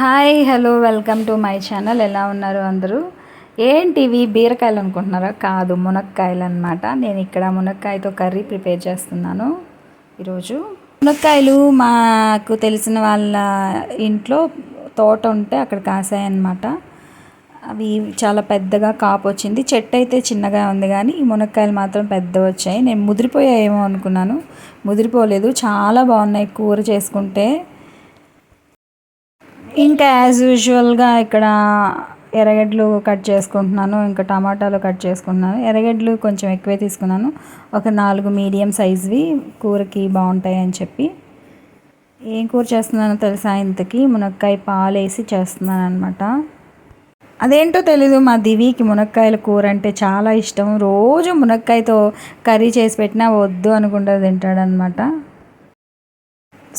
Hi hello welcome to my channel. ఎలా ఉన్నారు అందరూ? ఏంటివి బీరకాయలు అనుకుంటున్నారా? కాదు మునక్కాయలు అనమాట నేను ఇక్కడ మునక్కాయతో కర్రీ ప్రిపేర్ చేస్తున్నాను ఈరోజు. మునక్కాయలు మాకు తెలిసిన వాళ్ళ ఇంట్లో తోట ఉంటే అక్కడ కాసాయన్నమాట అవి చాలా పెద్దగా కాపు వచ్చింది. చెట్టు అయితే చిన్నగా ఉంది కానీ ఈ మునక్కాయలు మాత్రం పెద్ద వచ్చాయి. నేను ముదిరిపోయాయేమో అనుకున్నాను. ముదిరిపోలేదు. చాలా బాగున్నాయి. కూర చేసుకుంటే ఇంకా యాజ్ యూజువల్గా ఇక్కడ ఎర్రగడ్డలు కట్ చేసుకుంటున్నాను ఇంకా టమాటాలు కట్ చేసుకుంటున్నాను. ఎర్రగడ్డలు కొంచెం ఎక్కువే తీసుకున్నాను. ఒక నాలుగు మీడియం సైజ్వి కూరకి బాగుంటాయి అని చెప్పి. ఏం కూర చేస్తున్నానో తెలుసా ఇంతకి? మునక్కాయ పాలు వేసి చేస్తున్నాను అనమాట అదేంటో తెలీదు మా దివికి మునక్కాయల కూర అంటే చాలా ఇష్టం. రోజు మునక్కాయతో కర్రీ చేసి పెట్టినా వద్దు అనుకుంటూ తింటాడనమాట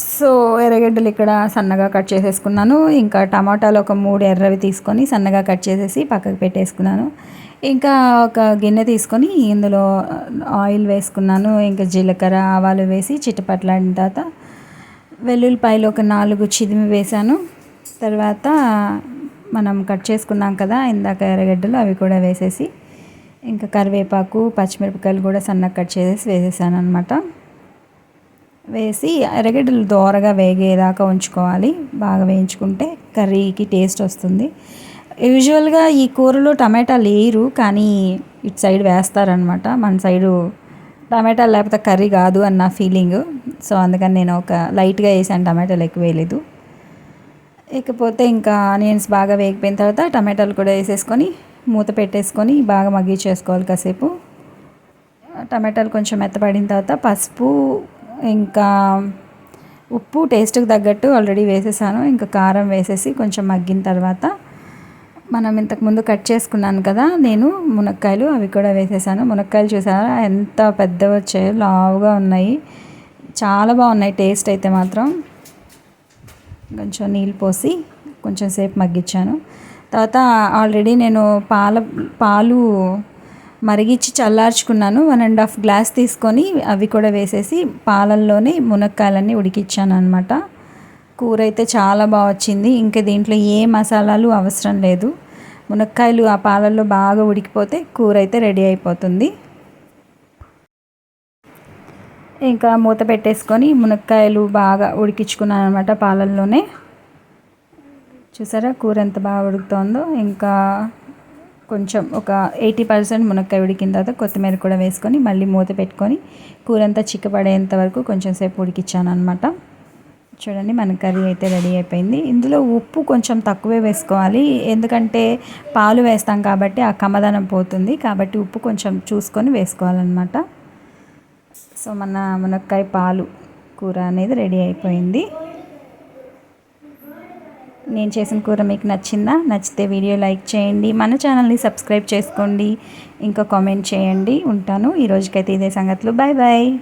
సో ఎర్రగడ్డలు ఇక్కడ సన్నగా కట్ చేసేసుకున్నాను. ఇంకా టమాటాలు ఒక మూడు ఎర్రవి తీసుకొని సన్నగా కట్ చేసేసి పక్కకు పెట్టేసుకున్నాను. ఇంకా ఒక గిన్నె తీసుకొని ఇందులో ఆయిల్ వేసుకున్నాను. ఇంకా జీలకర్ర ఆవాలు వేసి చిట్టపట్లాడిన తర్వాత వెల్లుల్లిపాయలు ఒక నాలుగు చిదిమి వేసాను తర్వాత మనం కట్ చేసుకున్నాం కదా ఇందాక ఎర్రగడ్డలు అవి కూడా వేసేసి ఇంకా కరివేపాకు పచ్చిమిరపకాయలు కూడా సన్నగా కట్ చేసేసి వేసేసాను అనమాట వేసి ఎరగడ్డలు దోరగా వేగేదాకా ఉంచుకోవాలి. బాగా వేయించుకుంటే కర్రీకి టేస్ట్ వస్తుంది. యూజువల్గా ఈ కూరలో టమాటా లేరు కానీ ఇటు సైడ్ వేస్తారనమాట మన సైడు టమాటా లేకపోతే కర్రీ కాదు అన్న ఫీలింగ్. సో అందుకని నేను ఒక లైట్గా వేసాను టమాటాలు ఎక్కువ వేయలేదు. ఇకపోతే ఇంకా ఆనియన్స్ బాగా వేగిపోయిన తర్వాత టమాటాలు కూడా వేసేసుకొని మూత పెట్టేసుకొని బాగా మగ్గించేసుకోవాలి కాసేపు. టమాటాలు కొంచెం మెత్తపడిన తర్వాత పసుపు ఇంకా ఉప్పు టేస్ట్కి తగ్గట్టు ఆల్రెడీ వేసేసాను. ఇంకా కారం వేసేసి కొంచెం మగ్గిన తర్వాత మనం ఇంతకుముందు కట్ చేసుకున్నాను కదా నేను మునక్కాయలు అవి కూడా వేసేసాను. మునక్కాయలు చూసారా? ఎంత పెద్ద వచ్చాయో లావుగా ఉన్నాయి. చాలా బాగున్నాయి టేస్ట్ అయితే మాత్రం. కొంచెం నీళ్ళు పోసి కొంచెం సేపు మగ్గించాను. తర్వాత ఆల్రెడీ నేను పాల పాలు మరిగించి చల్లార్చుకున్నాను. వన్ అండ్ హాఫ్ గ్లాస్ తీసుకొని అవి కూడా వేసేసి పాలల్లోనే మునక్కాయలన్నీ ఉడికిచ్చాను అనమాట కూర అయితే చాలా బాగా వచ్చింది. ఇంకా దీంట్లో ఏ మసాలాలు అవసరం లేదు. మునక్కాయలు ఆ పాలల్లో బాగా ఉడికిపోతే కూర అయితే రెడీ అయిపోతుంది. ఇంకా మూత పెట్టేసుకొని మునక్కాయలు బాగా ఉడికించుకున్నాను అనమాట పాలల్లోనే. చూసారా? కూర ఎంత బాగా ఉడుకుతోందో. ఇంకా కొంచెం ఒక ఎయిటీ పర్సెంట్ మునక్కాయ ఉడికిన తర్వాత కొత్తిమీర కూడా వేసుకొని మళ్ళీ మూత పెట్టుకొని కూర అంతా చిక్కపడేంత వరకు కొంచెం సేపు ఉడికిచ్చాను అనమాట చూడండి మన కర్రీ అయితే రెడీ అయిపోయింది. ఇందులో ఉప్పు కొంచెం తక్కువే వేసుకోవాలి. ఎందుకంటే పాలు వేస్తాం కాబట్టి ఆ కమ్మదనం పోతుంది. కాబట్టి ఉప్పు కొంచెం చూసుకొని వేసుకోవాలన్నమాట. సో మన మునక్కాయ పాలు కూర అనేది రెడీ అయిపోయింది. నేను చేసిన కూర మీకు నచ్చిందా నచ్చితే వీడియో లైక్ చేయండి. మన ఛానల్ని సబ్స్క్రైబ్ చేసుకోండి. ఇంకా కామెంట్ చేయండి. ఉంటాను. ఈరోజుకైతే ఇదే సంగతులు. Bye bye